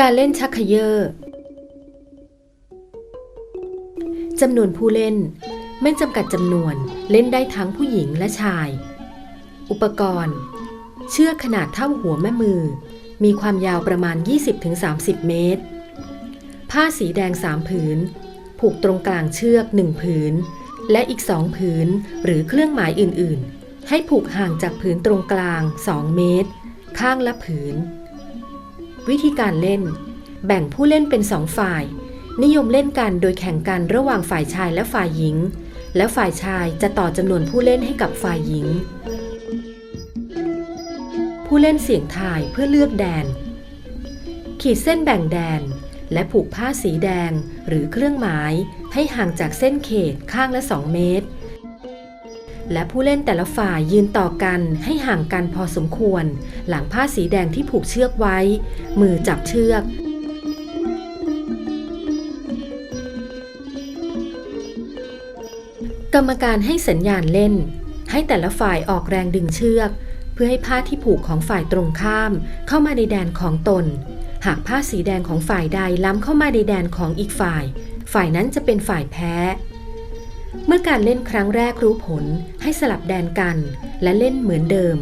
การเล่นชักเขยอจำนวนผู้เล่น ไม่จำกัดจำนวนเล่นได้ทั้งผู้หญิงและชาย อุปกรณ์ เชือกขนาดเท่าหัวแม่มือ มีความยาวประมาณ 20-30 เมตร ผ้าสีแดง3ผืน ผูกตรงกลางเชือก1ผืน และอีก2ผืนหรือเครื่องหมายอื่น ๆ ให้ผูกห่างจากผืนตรงกลาง 2 เมตร ข้างละผืน วิธีการเล่น แบ่งผู้เล่นเป็นสองฝ่าย นิยมเล่นกันโดยแข่งกันระหว่างฝ่ายชายและฝ่ายหญิง และฝ่ายชายจะต่อจำนวนผู้เล่นให้กับฝ่ายหญิง ผู้เล่นเสี่ยงทายเพื่อเลือกแดน ขีดเส้นแบ่งแดน และผูกผ้าสีแดงหรือเครื่องหมายให้ห่างจากเส้นเขตข้างละ 2 เมตร และผู้เล่นแต่ละฝ่ายยืนต่อกันให้ห่างกันพอสมควร หลังผ้าสีแดงที่ผูกเชือกไว้ มือจับเชือก กรรมการให้สัญญาณเล่น ให้แต่ละฝ่ายออกแรงดึงเชือก เพื่อให้ผ้าที่ผูกของฝ่ายตรงข้าม เข้ามาในแดนของตน หากผ้าสีแดงของฝ่ายใดล้ำเข้ามาในแดนของอีกฝ่าย ฝ่ายนั้นจะเป็นฝ่ายแพ้ เมื่อการเล่นครั้งแรกรู้ผลให้สลับแดนกัน และเล่นเหมือนเดิม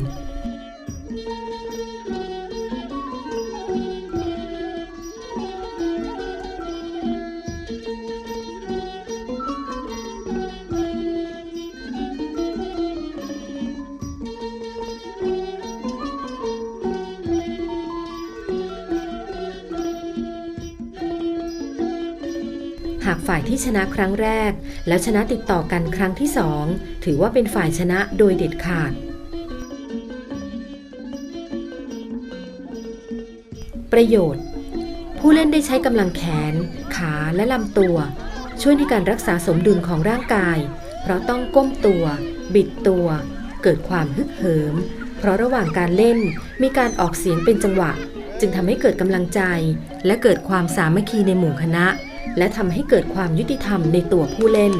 ากฝ่ายที่ชนะครั้งแรก แล้วชนะติดต่อกันครั้งที่สองถือว่าเป็นฝ่ายชนะโดยเด็ดขาด ประโยชน์ ผู้เล่นได้ใช้กำลังแขน ขาและลำตัว ช่วยในการรักษาสมดุลของร่างกาย เพราะต้องก้มตัว บิดตัว เกิดความฮึกเหิม เพราะระหว่างการเล่นมีการออกเสียงเป็นจังหวะ จึงทำให้เกิดกำลังใจ และเกิดความสามัคคีในหมู่คณะ และทำให้เกิดความยุติธรรมในตัวผู้เล่น